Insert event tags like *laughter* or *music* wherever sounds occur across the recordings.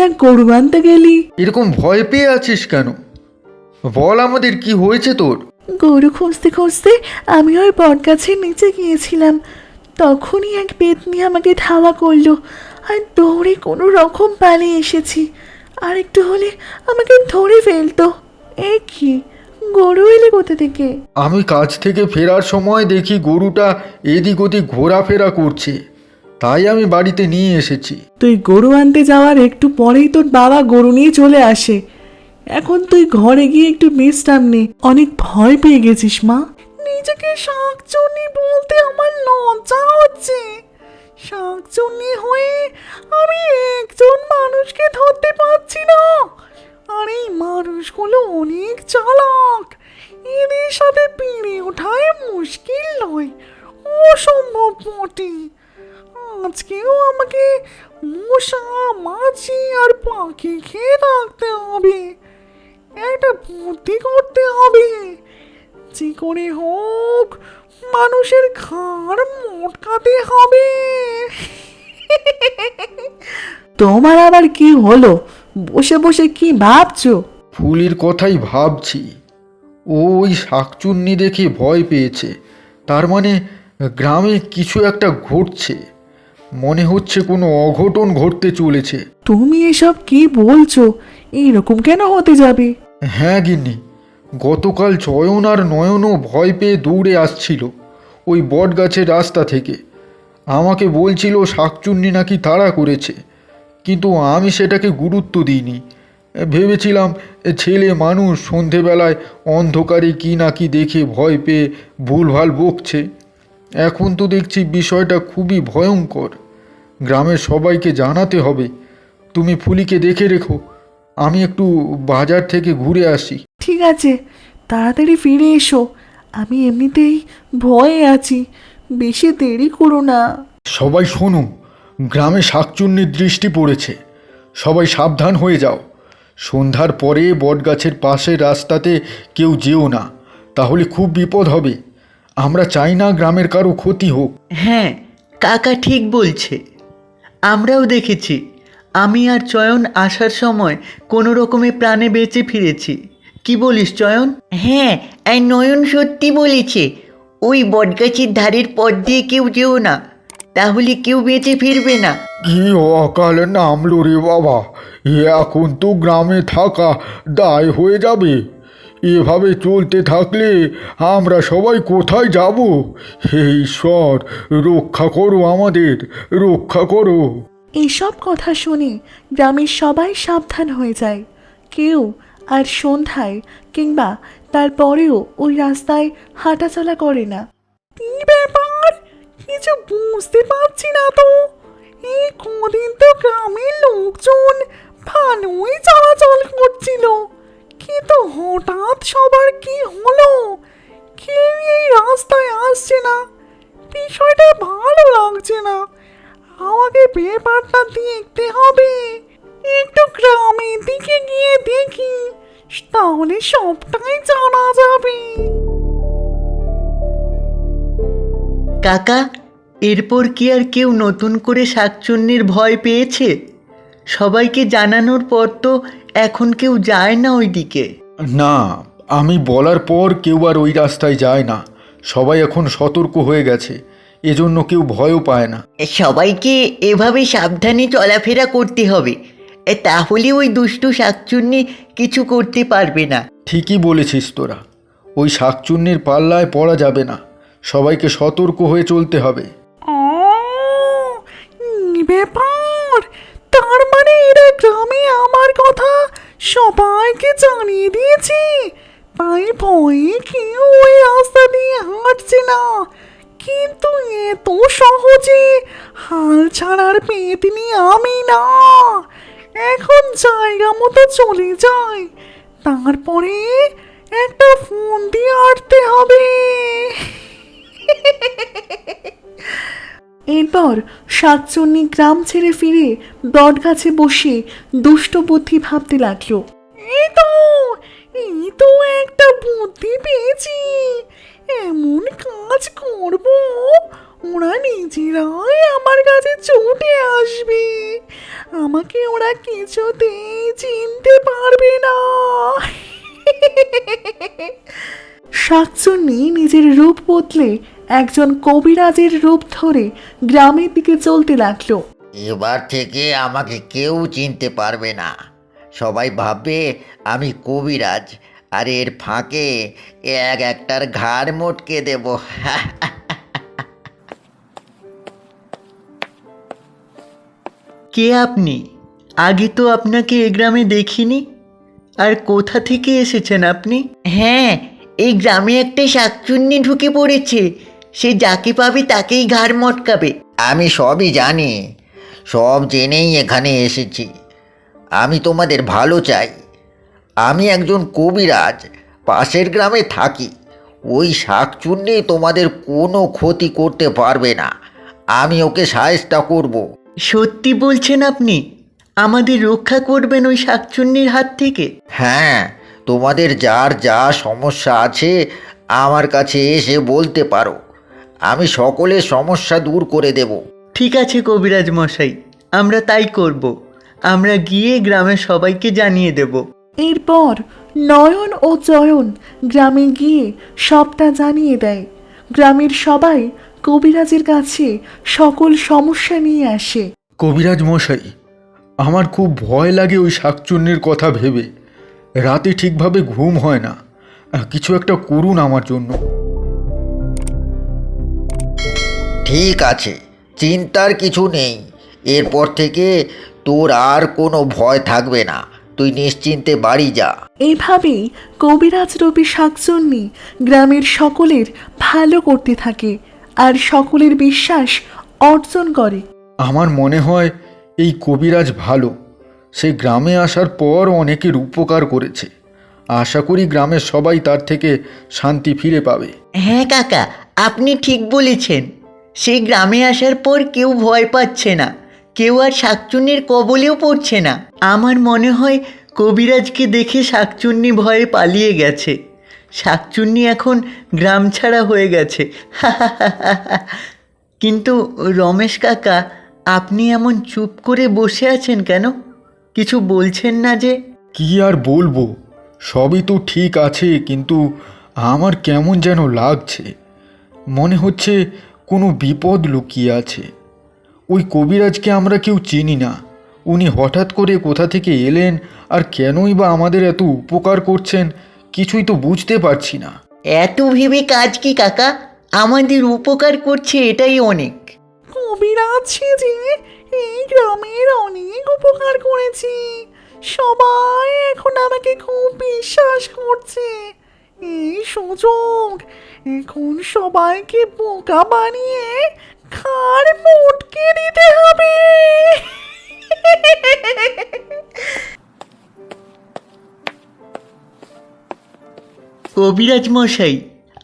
না গরু আনতে গেলি? এরকম ভয় পেয়ে আছিস কেন? বল আমাদের কি হয়েছে তোর। গরু খুঁজতে খুঁজতে আমি ওই বট গাছের নিচে গিয়েছিলাম। তখনই এক পেতনি আমাকে ধাওয়া করল আর দৌড়ে কোনো রকম পালিয়ে এসেছি। আর একটু হলে আমাকে ধরে ফেলতো। এ কি? গরু এলে কোথা থেকে? আমি কাজ থেকে ফেরার সময় দেখি গরুটা এদিক ওদিক ঘোরাফেরা করছে। তাই আমি বাড়িতে নিয়ে এসেছি। তুই গরু আনতে যাওয়ার একটু পরেই তোর বাবা গরু নিয়ে চলে আসে। এখন তুই ঘরে গিয়ে একটু বিশ্রাম নে। অনেক ভয় পেয়ে গেছিস, মা। নিজেকে শাকচুনি বলতে আমার লজ্জা হচ্ছে। শাকচুনি হয়ে আমি একজন মানুষকে ধরতে পারছি না। আর এই মানুষগুলো অনেক চালাক। এদের সাথে পেরে ওঠায় মুশকিল নয়। অসম্ভব বটে আজকেও আমাকে মশা মাছি আর পাখি খেয়ে থাকতে হবে। একটা বুদ্ধি করতে হবে। যে করে হোক মানুষের ঘাড় মোটকাতে হবে। তোমার আবার কি হলো? বসে বসে কি ভাবছ? ফুলির কথাই ভাবছি। ওই শাকচুন্নি দেখে ভয় পেয়েছে। তার মানে গ্রামে কিছু একটা ঘটছে। মনে হচ্ছে কোনো অঘটন ঘটতে চলেছে। তুমি এসব কি বলছো? এইরকম কেন হতে যাবে? হ্যাঁ গিন্নি গতকাল চয়ন আর নয়নও ভয় পেয়ে দৌড়ে আসছিল ওই বট গাছের রাস্তা থেকে। আমাকে বলছিল শাকচুন্নি নাকি তাড়া করেছে কিন্তু আমি সেটাকে গুরুত্ব দিইনি। ভেবেছিলাম ছেলে মানুষ সন্ধেবেলায় অন্ধকারে কি না কি দেখে ভয় পেয়ে ভুলভাল বকছে। এখন তো দেখছি বিষয়টা খুবই ভয়ঙ্কর। গ্রামের সবাইকে জানাতে হবে। তুমি ফুলিকে দেখে রেখো। আমি একটু বাজার থেকে ঘুরে আসি। ঠিক আছে তাড়াতাড়ি ফিরে এসো। আমি এমনিতেই ভয়ে আছি। বেশি দেরি করো না। সবাই শোনো গ্রামে শাকচুন্নির দৃষ্টি পড়েছে। সবাই সাবধান হয়ে যাও। সন্ধ্যার পরে বটগাছের পাশের রাস্তাতে কেউ যেও না। তাহলে খুব বিপদ হবে। আমরা চাই না গ্রামের কারও ক্ষতি হোক। হ্যাঁ কাকা ঠিক বলছে। আমরাও দেখেছি আমি আর চয়ন আসার সময় কোনো রকমে প্রাণে বেঁচে ফিরেছি। কি বলিস চয়ন? হ্যাঁ এই নয়ন সত্যি বলেছে ওই বটগাছের ধারের পথ দিয়ে কেউ যেও না তাহলে কেউ বেঁচে ফিরবে না। কি অকাল নামলো রে বাবা এখন তো গ্রামে থাকা দায় হয়ে যাবে। এভাবে চলতে থাকলে আমরা সবাই কোথায় যাব? হে ঈশ্বর রক্ষা করো আমাদের রক্ষা করো। এইসব কথা শুনে গ্রামের সবাই সাবধান হয়ে যায়। কেউ আর সন্ধ্যায় কিংবা তারপরেও ওই রাস্তায় হাঁটাচলা করে না। কি ব্যাপার? কিছু বুঝতে পারছি না তো। এই কদিন তো গ্রামের লোকজন ভালোই চলাচল করছিল। কিন্তু হঠাৎ সবার কি হলো? কেউ এই রাস্তায় আসছে না। বিষয়টা ভালো লাগছে না। আমাকে পেপারটা দেখতে হবে। একটু গ্রামের দিকে গিয়ে দেখি। তাহলে সবটাই জানা যাবে। কাকা, এরপর কি আর কেউ নতুন করে শাকচুন্নির ভয় পেয়েছে? সবাইকে জানানোর পর তো এখন কেউ যায় না ওইদিকে। না আমি বলার পর কেউ আর ওই রাস্তায় যায় না। সবাই এখন সতর্ক হয়ে গেছে। এজন্য কেউ ভয়ও পায় না। সবাইকে এভাবে সাবধানে চলাফেরা করতে হবে। এ, তাহলে ওই দুষ্টু শাকচুন্নি কিছু করতে পারবে না। ঠিকই বলেছিস তোরা। ওই শাকচুন্নির পাল্লায় পড়া যাবে না। সবাইকে সতর্ক হয়ে চলতে হবে। ব্যাপার। তার মানে এরা গ্রামে আমার কথা সবাইকে জানিয়ে দিয়েছি। তাই ভয়ে কেউ ওই রাস্তা দিয়ে হাঁটছে না। কিন্তু এত সহজে হাল ছাড়ার পেতনি আমি না। এখন জায়গা মতো চলে যায় তারপরে একটা ফোন দিয়ে আটতে হবে। *laughs* এরপর শাকচুন্নি গ্রাম ছেড়ে ফিরে বট গাছে বসে দুষ্ট বুদ্ধি ভাবতে লাগল। এই তো এই তো একটা বুদ্ধি পেয়েছি। এমন কাজ করব, ওরা নিজেরাই আমার কাছে ছুটে আসবে। আমাকে ওরা কিছুতেই চিনতে পারবে না। শাকচুন্নি নিজের রূপ বদলে একজন কবিরাজের রূপ ধরে গ্রামের দিকে চলতে লাগল। এবার থেকে আমাকে কেউ চিনতে পারবে না। সবাই ভাববে আমি কবিরাজ আর এর ফাঁকে এক একটার ঘাড় মোটকে দেব। *laughs* কে আপনি? আগে তো আপনাকে এ গ্রামে দেখিনি। আর কোথা থেকে এসেছেন আপনি? হ্যাঁ এই গ্রামে একটা শাকচুন্নি ঢুকে পড়েছে। সে যাকে পাবে তাকেই ঘাড় মটকাবে। আমি সবই জানি সব জেনেই এখানে এসেছি। আমি তোমাদের ভালো চাই। আমি একজন কবিরাজ পাশের গ্রামে থাকি। ওই শাকচুন্নি তোমাদের কোনো ক্ষতি করতে পারবে না। আমি ওকে সাহেস্তা করব। সত্যি বলছেন আপনি? আমাদের রক্ষা করবেন ওই শাকচুন্নির হাত থেকে? হ্যাঁ তোমাদের যার যা সমস্যা আছে আমার কাছে এসে বলতে পারো। আমি সকলের সমস্যা দূর করে দেব। ঠিক আছে কবিরাজ মশাই আমরা তাই করব। আমরা গিয়ে গ্রামের সবাইকে জানিয়ে দেব। এরপর নয়ন ও জয়ন গ্রামে গিয়ে সবটা জানিয়ে দেয়। গ্রামের সবাই কবিরাজের কাছে সকল সমস্যা নিয়ে আসে। কবিরাজ মশাই আমার খুব ভয় লাগে ওই শাকচুন্নির কথা ভেবে। রাতে ঠিকভাবে ঘুম হয় না। কিছু একটা করুন আমার জন্য। ঠিক আছে চিন্তার কিছু নেই। এরপর থেকে তোর আর কোনো ভয় থাকবে না। তুই নিশ্চিন্তে বাড়ি যা। এইভাবেই কবিরাজ রবি শাকচন্নি গ্রামের সকলের ভালো করতে থাকে আর সকলের বিশ্বাস অর্জন করে। আমার মনে হয় এই কবিরাজ ভালো। সে গ্রামে আসার পর অনেকের উপকার করেছে। আশা করি গ্রামের সবাই তার থেকে শান্তি ফিরে পাবে। হ্যাঁ কাকা আপনি ঠিক বলেছেন। সেই গ্রামে আসার পর কেউ ভয় পাচ্ছে না, কেউ আর শাকচুন্নির কবলেও পড়ছে না। আমার মনে হয় কবিরাজকে দেখে শাকচুন্নি ভয়ে পালিয়ে গেছে। শাকচুন্নি এখন গ্রাম ছাড়া হয়ে গেছে। *laughs* কিন্তু রমেশ কাকা, আপনি এমন চুপ করে বসে আছেন কেন? কিছু বলছেন না যে। কি আর বলব? সবই তো ঠিক আছে, কিন্তু আমার কেমন যেন লাগছে। মনে হচ্ছে কোনো বিপদ লুকিয়ে আছে। ওই কবিরাজকে আমরা কেউ চিনি না। উনি হঠাৎ করে কোথা থেকে এলেন আর কেনই বা আমাদের এত উপকার করছেন কিছুই তো বুঝতে পারছি না। এত ভেবে কাজ কি কাকা? আমাদের উপকার করছে এটাই অনেক। কবিরাজ সেজে এই গ্রামের অনেক উপকার করেছি। সবাই এখন আমাকে খুব বিশ্বাস করছে। এই সুযোগ এখন সবাইকে বোকা বানিয়ে খার মোটকে দিতে হবে। কবিরাজ মশাই,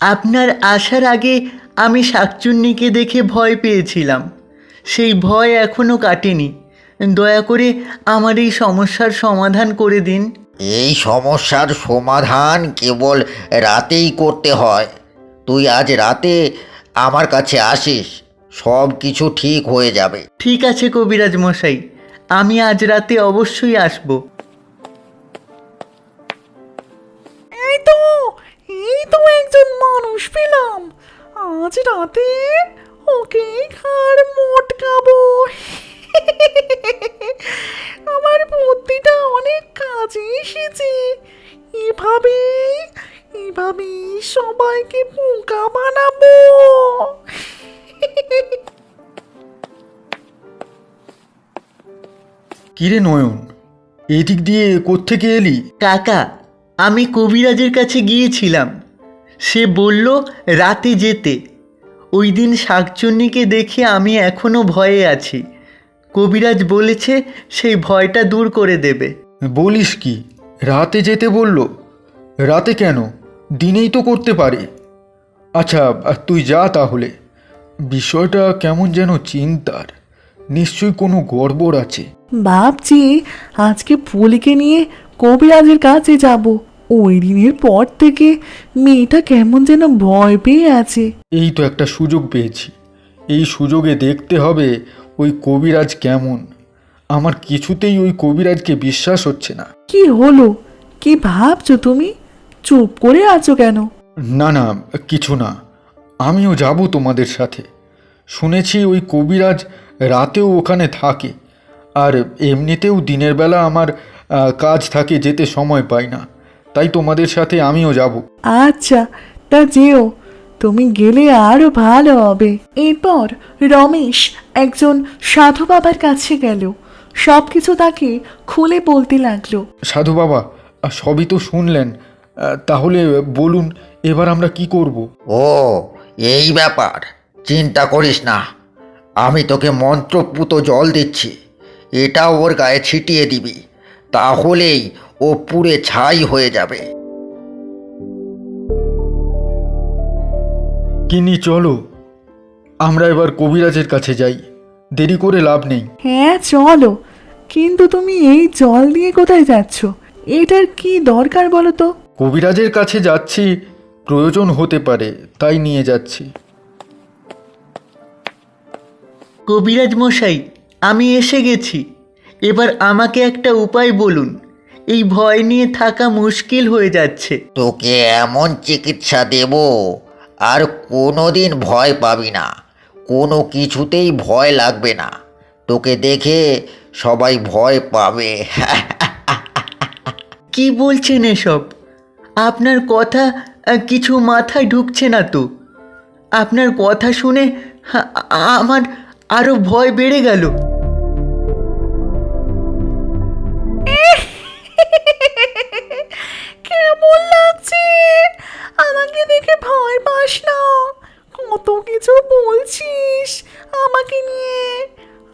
আপনার আসার আগে আমি শাকচুন্নিকে দেখে ভয় পেয়েছিলাম। সেই ভয় এখনও কাটেনি। দয়া করে আমার এই সমস্যার সমাধান করে দিন। এই সমস্যার সমাধান কেবল রাতেই করতে হয়। তুই আজ রাতে আমার কাছে আসিস সব কিছু ঠিক হয়ে যাবে। ঠিক আছে কবিরাজ মশাই আমি আজ রাতে অবশ্যই আসব। এই তো এই তো একজন মানুষ পেলাম। আজ রাতে ওকে খার মোটকাবো। *laughs* আমার বুদ্ধিটা অনেক কাজে এসেছে। এভাবে এভাবে সবাইকে পোকা বানাবো। কিরে নয়ন এদিক দিয়ে কোত্থেকে এলি? কাকা আমি কবিরাজের কাছে গিয়েছিলাম। সে বলল রাতে যেতে। ওই দিন শাকচুন্নিকে দেখে আমি এখনও ভয়ে আছি। কবিরাজ বলেছে সেই ভয়টা দূর করে দেবে। বলিস কি? রাতে যেতে বলল। রাতে কেন? দিনেই তো করতে পারে। আচ্ছা তুই যা তাহলে। বিষয়টা কেমন যেন চিন্তার। নিশ্চয়ই কোনো গড়বড় আছে। ভাবছি আজকে পুলিকে নিয়ে কবিরাজের কাছে যাব। ওই দিনের পর থেকে মেয়েটা কেমন যেন ভয় পেয়ে আছে। এই তো একটা সুযোগ পেয়েছি। এই সুযোগে দেখতে হবে ওই কবিরাজ কেমন? আমার কিছুতেই ওই কবিরাজকে বিশ্বাস হচ্ছে না। কি হলো? কি ভাবছ তুমি? চুপ করে আছো কেন? না না কিছু না। আমিও যাব তোমাদের সাথে। শুনেছি ওই কবিরাজ রাতেও ওখানে থাকে। আর এমনিতেও দিনের বেলা আমার কাজ থাকে যেতে সময় পাই না। তাই তোমাদের সাথে আমিও যাব। আচ্ছা তা যেও। তুমি গেলে আরও ভালো হবে। এরপর রমেশ একজন সাধু বাবার কাছে গেল। সব কিছু তাকে খুলে বলতে লাগল। সাধু বাবা সবই তো শুনলেন। তাহলে বলুন এবার আমরা কি করব। ও এই ব্যাপার চিন্তা করিস না। আমি তোকে মন্ত্রপুত জল দিচ্ছি। এটা ওর গায়ে ছিটিয়ে দিবি। তাহলেই ও পুড়ে ছাই হয়ে যাবে। কিনি চলো। আমরা এবার কবিরাজের কাছে যাই। দেরি করে লাভ নেই। হ্যাঁ চলো। কিন্তু তুমি এই জল দিয়ে কোথায় যাচ্ছ? এটার কি দরকার বলো তো? কবিরাজের কাছে যাচ্ছি প্রয়োজন হতে পারে তাই নিয়ে যাচ্ছি। কবিরাজ মশাই আমি এসে গেছি। এবার আমাকে একটা উপায় বলুন। এই ভয় নিয়ে থাকা মুশকিল হয়ে যাচ্ছে। তোকে এমন চিকিৎসা দেব আর কোনোদিন ভয় পাবি না। কোনো কিছুতেই ভয় লাগবে না। তোকে দেখে সবাই ভয় পাবে। *laughs* কি বলছেন এসব? আপনার কথা আহ, কিছু মাথায় ঢুকছে না তো। আপনার কথা শুনে আ- আমার আরও ভয় বেড়ে গেল। *laughs* কেমন লাগছে? আমাকে দেখে ভয় পাস না। কত কিছু বলছিস আমাকে নিয়ে?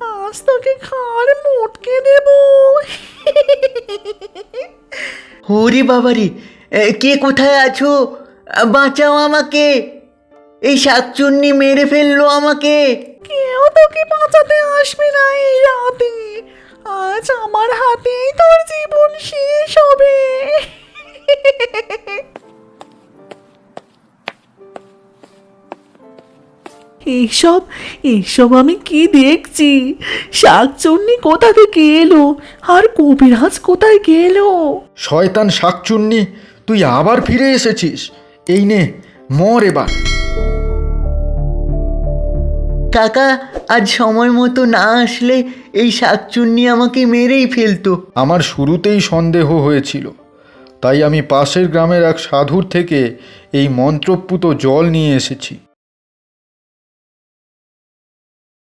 আজ তোকে খাড় মোটকে দেব। হরি বাবারি কে কোথায় আছো? বাঁচাও আমাকে। এই শাকচুন্নি মেরে ফেলল আমাকে। কেউ তোকে বাঁচাতে আসবে না এই রাতে। আজ আমার হাতেই তোর জীবন শেষ হবে। এইসব এইসব আমি কি দেখছি? শাকচুন্নি কোথা থেকে এলো? আর কবিরাজ কোথায় গেল? শয়তান শাকচুন্নি তুই আবার ফিরে এসেছিস। এই নে মর এবার। কাকা আজ সময় মতো না আসলে এই শাকচুন্নি আমাকে মেরেই ফেলতো। আমার শুরুতেই সন্দেহ হয়েছিল। তাই আমি পাশের গ্রামের এক সাধুর থেকে এই মন্ত্রপুত জল নিয়ে এসেছি।